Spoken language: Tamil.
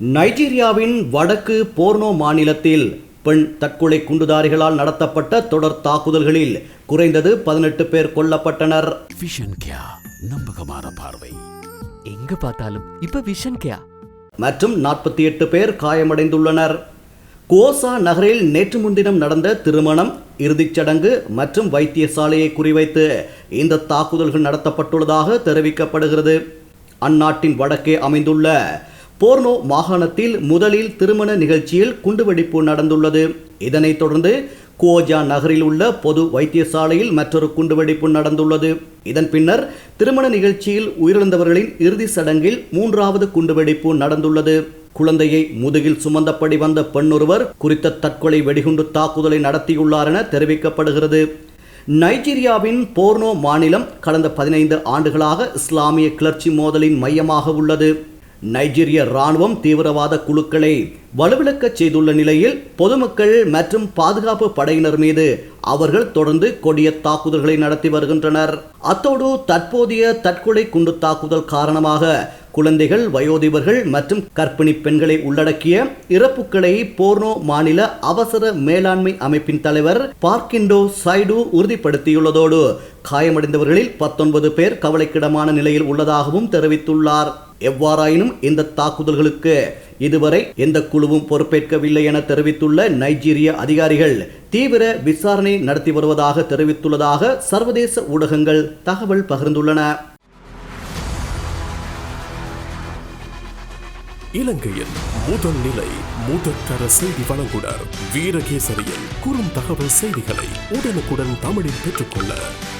நைஜீரியாவின் வடக்கு போர்னோ மாநிலத்தில் பெண் தற்கொலை குண்டுதாரிகளால் நடத்தப்பட்ட தொடர் தாக்குதல்களில் குறைந்தது பதினெட்டு பேர் கொல்லப்பட்டனர். விஷன் கியா நம்பகமான பார்வை எங்க பார்த்தாலும் இப்ப விஷன் கேயா மற்றும் நாற்பத்தி எட்டு பேர் காயமடைந்துள்ளனர். கோசா நகரில் நேற்று முன்தினம் நடந்த திருமணம் இறுதிச் சடங்கு மற்றும் வைத்தியசாலையை குறிவைத்து இந்த தாக்குதல்கள் நடத்தப்பட்டுள்ளதாக தெரிவிக்கப்படுகிறது. அந்நாட்டின் வடக்கே அமைந்துள்ள போர்னோ மாகாணத்தில் முதலில் திருமண நிகழ்ச்சியில் குண்டுவெடிப்பு நடந்துள்ளது. இதனைத் தொடர்ந்து கோஜா நகரில் உள்ள பொது வைத்தியசாலையில் மற்றொரு குண்டுவெடிப்பு நடந்துள்ளது. இதன் பின்னர் திருமண நிகழ்ச்சியில் உயிரிழந்தவர்களின் இறுதி சடங்கில் மூன்றாவது குண்டுவெடிப்பு நடந்துள்ளது. குழந்தையை முதுகில் சுமந்தபடி வந்த பெண்ணொருவர் குறித்த தற்கொலை வெடிகுண்டு தாக்குதலை நடத்தியுள்ளார் என தெரிவிக்கப்படுகிறது. நைஜீரியாவின் போர்னோ மாநிலம் கடந்த பதினைந்து ஆண்டுகளாக இஸ்லாமிய கிளர்ச்சி மோதலின் மையமாக உள்ளது. நைஜீரிய ராணுவம் தீவிரவாத குழுக்களை வலுவிழக்கச் செய்துள்ள நிலையில் பொதுமக்கள் மற்றும் பாதுகாப்பு படையினர் மீது அவர்கள் தொடர்ந்து கொடிய தாக்குதல்களை நடத்தி வருகின்றனர். அத்தோடு தற்போதைய தற்கொலை குண்டு தாக்குதல் காரணமாக குழந்தைகள் வயோதிபர்கள் மற்றும் கர்ப்பிணி பெண்களை உள்ளடக்கிய இறப்புகளை போர்னோ மாநில அவசர மேலாண்மை அமைப்பின் தலைவர் பார்க்கிண்டோ சைடு உறுதிப்படுத்தியுள்ளதோடு காயமடைந்தவர்களில் பத்தொன்பது பேர் கவலைக்கிடமான நிலையில் உள்ளதாகவும் தெரிவித்துள்ளார். எவ்வாறாயினும் இந்த தாக்குதல்களுக்கு இதுவரை எந்த குழுவும் பொறுப்பேற்கவில்லை என தெரிவித்துள்ள நைஜீரிய அதிகாரிகள் தீவிர விசாரணை நடத்தி வருவதாக தெரிவித்துள்ளதாக சர்வதேச ஊடகங்கள் தகவல் பகிர்ந்துள்ளன. இலங்கையின் முதல் நிலை முதற்கர செய்தி வழங்குனர் வீரகேசரியில் குறும் தகவல் செய்திகளை உடனுக்குடன் தமிழில் பெற்றுக்கொள்ள